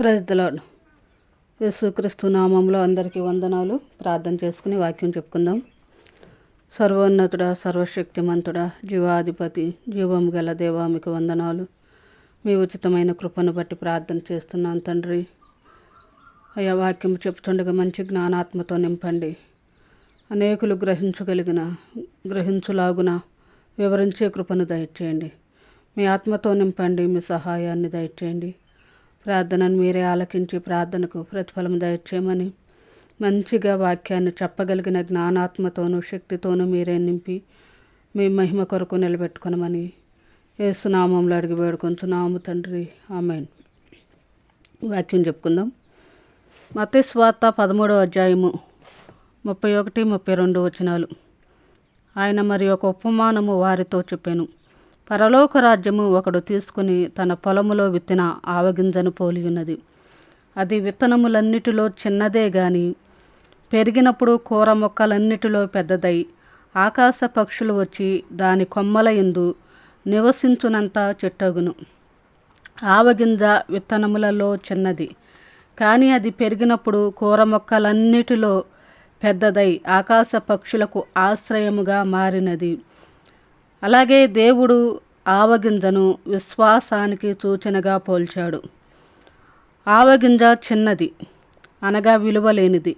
ప్రజలాడు యేసుక్రీస్తు నామంలో అందరికీ వందనాలు. ప్రార్థన చేసుకుని వాక్యం చెప్పుకుందాం. సర్వోన్నతుడ సర్వశక్తిమంతుడ జీవాధిపతి జీవం గల దేవా మీకు వందనాలు. మీ ఉచితమైన కృపను బట్టి ప్రార్థన చేస్తున్నాను తండ్రి. అయ్యా వాక్యం చెప్తుండగా మంచి జ్ఞానాత్మతో నింపండి. అనేకులు గ్రహించగలిగిన గ్రహించులాగున వివరించే కృపను దయచేయండి. మీ ఆత్మతో నింపండి మీ సహాయాన్ని దయచేయండి. ప్రార్థనను మీరే ఆలకించి ప్రార్థనకు ప్రతిఫలం దయచేయమని మంచిగా వాక్యాన్ని చెప్పగలిగిన జ్ఞానాత్మతోనూ శక్తితోనూ మీరే నింపి మీ మహిమ కొరకు నిలబెట్టుకునమని ఏసునామంలో అడిగి వేడుకొంచున్నాము తండ్రి. ఆమెన్. వాక్యం చెప్పుకుందాం. మత పదమూడవ అధ్యాయము ముప్పై ఒకటి ముప్పై రెండు వచనాలు. ఆయన మరి ఒక ఉపమానము వారితో చెప్పాను. పరలోక రాజ్యము ఒకడు తీసుకుని తన పొలములో విత్తిన ఆవగింజను పోలి ఉన్నది అది విత్తనములన్నిటిలో చిన్నదే గాని పెరిగినప్పుడు కూర మొక్కలన్నిటిలో పెద్దదై ఆకాశ పక్షులు వచ్చి దాని కొమ్మల ఎందు నివసించునంత చెట్టగును. ఆవగింజ విత్తనములలో చిన్నది కానీ అది పెరిగినప్పుడు కూర మొక్కలన్నిటిలో పెద్దదై ఆకాశ పక్షులకు ఆశ్రయముగా మారినది. అలాగే దేవుడు ఆవగింజను విశ్వాసానికి సూచనగా పోల్చాడు. ఆవగింజ చిన్నది అనగా విలువలేనిది.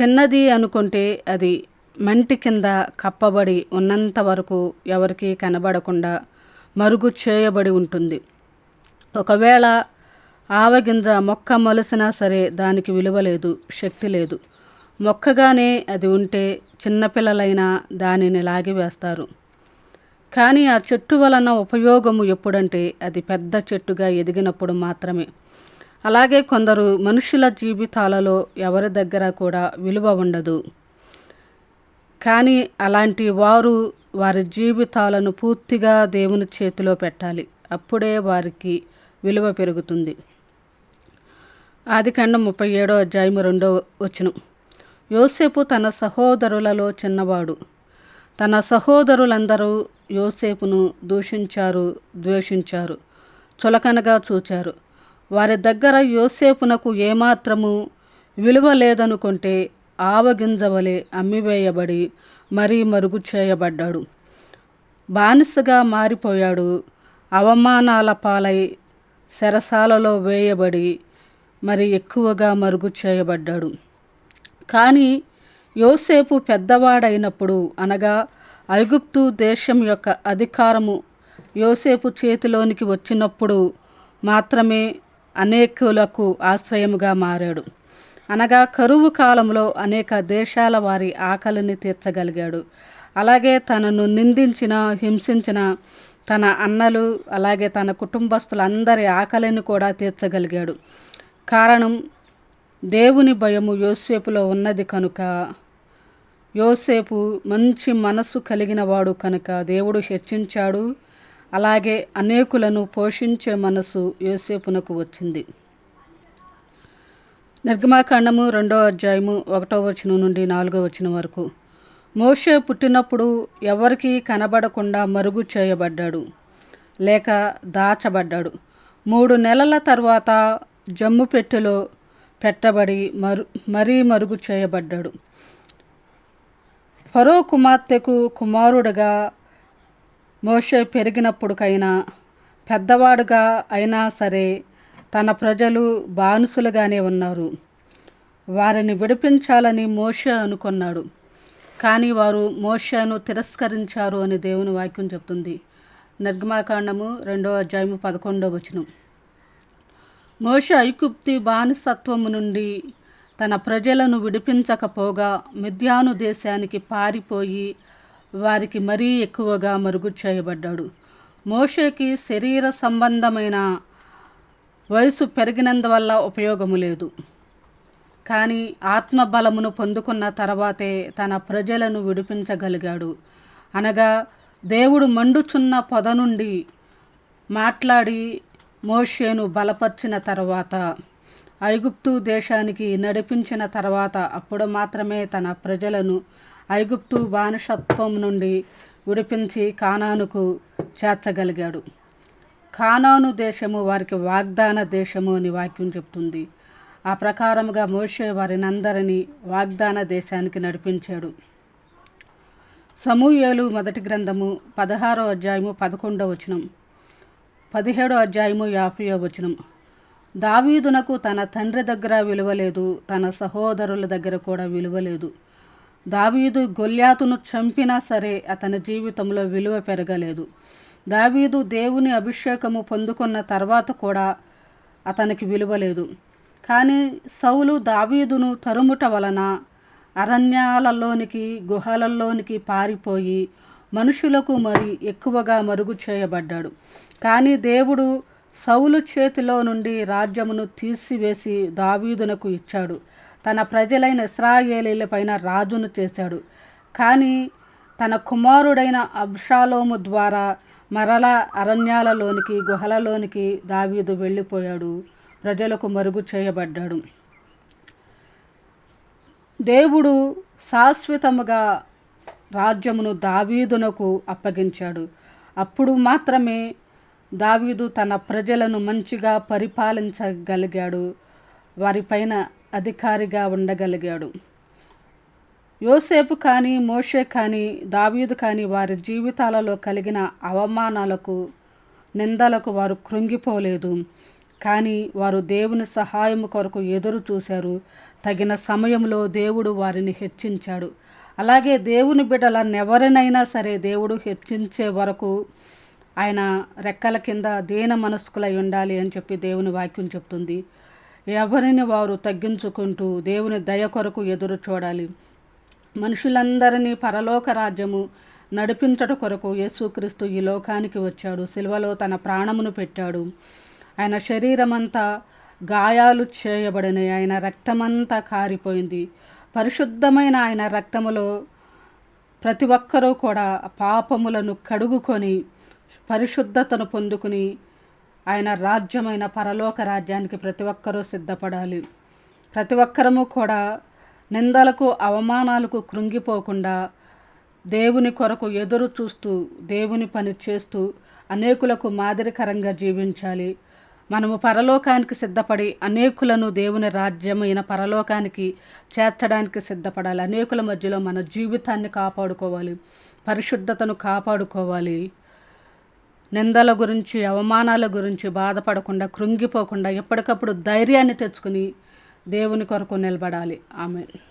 చిన్నది అనుకుంటే అది మంటి కింద కప్పబడి ఉన్నంత వరకు ఎవరికీ కనబడకుండా మరుగు చేయబడి ఉంటుంది. ఒకవేళ ఆవగింజ మొక్క మొలిసినా సరే దానికి విలువ లేదు శక్తి లేదు. మొక్కగానే అది ఉంటే చిన్నపిల్లలైనా దానిని లాగివేస్తారు. కానీ ఆ చెట్టు వలన ఉపయోగము ఎప్పుడంటే అది పెద్ద చెట్టుగా ఎదిగినప్పుడు మాత్రమే. అలాగే కొందరు మనుషుల జీవితాలలో ఎవరి దగ్గర కూడా విలువ ఉండదు. కానీ అలాంటి వారు వారి జీవితాలను పూర్తిగా దేవుని చేతిలో పెట్టాలి. అప్పుడే వారికి విలువ పెరుగుతుంది. ఆదికాండం ముప్పై ఏడో అధ్యాయము రెండో వచనం. యోసేపు తన సహోదరులలో చిన్నవాడు. తన సహోదరులందరూ యోసేపును దూషించారు ద్వేషించారు చులకనగా చూచారు. వారి దగ్గర యోసేపునకు ఏమాత్రము విలువ లేదనుకుంటే ఆవగింజవలే అమ్మివేయబడి మరీ మరుగు చేయబడ్డాడు. బానిసగా మారిపోయాడు. అవమానాల పాలై శరసాలలో వేయబడి మరి ఎక్కువగా మరుగు చేయబడ్డాడు. కానీ యోసేపు పెద్దవాడైనప్పుడు అనగా ఐగుప్తు దేశం యొక్క అధికారము యోసేపు చేతిలోనికి వచ్చినప్పుడు మాత్రమే అనేకులకు ఆశ్రయముగా మారాడు. అనగా కరువు కాలంలో అనేక దేశాల వారి ఆకలిని తీర్చగలిగాడు. అలాగే తనను నిందించిన హింసించిన తన అన్నలు అలాగే తన కుటుంబస్తులందరి ఆకలిని కూడా తీర్చగలిగాడు. కారణం దేవుని భయము యోసేపులో ఉన్నది కనుక యోసేపు మంచి మనస్సు కలిగిన వాడు కనుక దేవుడు హెచ్చించాడు. అలాగే అనేకులను పోషించే మనసు యోసేపునకు వచ్చింది. నిర్గమాకాండము రెండో అధ్యాయము ఒకటో వచనం నుండి నాలుగో వచనం వరకు. మోషే పుట్టినప్పుడు ఎవరికీ కనబడకుండా మరుగు చేయబడ్డాడు లేక దాచబడ్డాడు. మూడు నెలల తర్వాత జమ్ము పెట్టెలో పెట్టబడి మరు మరీ మరుగు చేయబడ్డాడు. ఫరో కుమార్తెకు కుమారుడుగా మోషే పెరిగినప్పుడుకైనా పెద్దవాడుగా అయినా సరే తన ప్రజలు బానిసులుగానే ఉన్నారు. వారిని విడిపించాలని మోషే అనుకున్నాడు. కానీ వారు మోషను తిరస్కరించారు అని దేవుని వాక్యం చెప్తుంది. నిర్గమాకాండము రెండో అధ్యాయము పదకొండో వచనం. మోష ఐకుప్తి బానిసత్వము నుండి తన ప్రజలను విడిపించకపోగా మిథ్యాను దేశానికి పారిపోయి వారికి మరీ ఎక్కువగా మరుగు చేయబడ్డాడు. మోషేకి శరీర సంబంధమైన వయసు పెరిగినందువల్ల ఉపయోగము లేదు. కానీ ఆత్మబలమును పొందుకున్న తర్వాతే తన ప్రజలను విడిపించగలిగాడు. అనగా దేవుడు మండుచున్న పొద నుండి మాట్లాడి మోషేను బలపరిచిన తర్వాత ఐగుప్తు దేశానికి నడిపించిన తర్వాత అప్పుడు మాత్రమే తన ప్రజలను ఐగుప్తు బానిసత్వం నుండి విడిపించి కానానుకు చేర్చగలిగాడు. కానాను దేశము వారికి వాగ్దాన దేశము అని వాక్యం చెప్తుంది. ఆ ప్రకారముగా మోషే వారిని అందరినీ వాగ్దాన దేశానికి నడిపించాడు. సమూయేలు మొదటి గ్రంథము పదహారో అధ్యాయము పదకొండవ వచనం పదిహేడో అధ్యాయము యాభైయో వచనం. దావీదునకు తన తండ్రి దగ్గర విలువలేదు తన సహోదరుల దగ్గర కూడా విలువలేదు. దావీదు గొల్యాతును చంపినా సరే అతని జీవితంలో విలువ పెరగలేదు. దావీదు దేవుని అభిషేకము పొందుకున్న తర్వాత కూడా అతనికి విలువలేదు. కానీ సౌలు దావీదును తరుముట వలన అరణ్యాలలోనికి గుహలలోనికి పారిపోయి మనుషులకు మరి ఎక్కువగా మరుగు చేయబడ్డాడు. కానీ దేవుడు సౌలు చేతిలో నుండి రాజ్యమును తీసివేసి దావీదునకు ఇచ్చాడు. తన ప్రజలైన ఇస్రాయేలీల పైన రాజును చేశాడు. కానీ తన కుమారుడైన అబ్షాలోము ద్వారా మరలా అరణ్యాలలోనికి గుహలలోనికి దావీదు వెళ్ళిపోయాడు. ప్రజలకు మరుగు చేయబడ్డాడు. దేవుడు శాశ్వతముగా రాజ్యమును దావీదునకు అప్పగించాడు. అప్పుడు మాత్రమే దావీదు తన ప్రజలను మంచిగా పరిపాలించగలిగాడు. వారిపైన అధికారిగా ఉండగలిగాడు. యోసేపు కానీ మోషే కానీ దావీదు కానీ వారి జీవితాలలో కలిగిన అవమానాలకు నిందలకు వారు కృంగిపోలేదు. కానీ వారు దేవుని సహాయం కొరకు ఎదురు చూశారు. తగిన సమయంలో దేవుడు వారిని హెచ్చించాడు. అలాగే దేవుని బిడ్డలన్నెవరినైనా సరే దేవుడు హెచ్చించే వరకు ఆయన రెక్కల కింద దీన మనస్కులై ఉండాలి అని చెప్పి దేవుని వాక్యం చెప్తుంది. ఎవరిని వారు తగ్గించుకుంటూ దేవుని దయ కొరకు ఎదురు చూడాలి. మనుషులందరినీ పరలోక రాజ్యము నడిపించట కొరకు యేసుక్రీస్తు ఈ లోకానికి వచ్చాడు. సిల్వలో తన ప్రాణమును పెట్టాడు. ఆయన శరీరమంతా గాయాలు చేయబడినాయి ఆయన రక్తమంతా కారిపోయింది. పరిశుద్ధమైన ఆయన రక్తములో ప్రతి ఒక్కరూ కూడా పాపములను కడుగుకొని పరిశుద్ధతను పొందుకుని ఆయన రాజ్యమైన పరలోక రాజ్యానికి ప్రతి ఒక్కరూ సిద్ధపడాలి. ప్రతి ఒక్కరము కూడా నిందలకు అవమానాలకు కృంగిపోకుండా దేవుని కొరకు ఎదురు చూస్తూ దేవుని పని చేస్తూ అనేకులకు మాదిరికరంగా జీవించాలి. మనము పరలోకానికి సిద్ధపడి అనేకులను దేవుని రాజ్యమైన పరలోకానికి చేర్చడానికి సిద్ధపడాలి. అనేకుల మధ్యలో మన జీవితాన్ని కాపాడుకోవాలి. పరిశుద్ధతను కాపాడుకోవాలి. నిందల గురించి అవమానాల గురించి బాధపడకుండా కృంగిపోకుండా ఎప్పటికప్పుడు ధైర్యాన్ని తెచ్చుకుని దేవుని కొరకు నిలబడాలి. ఆమె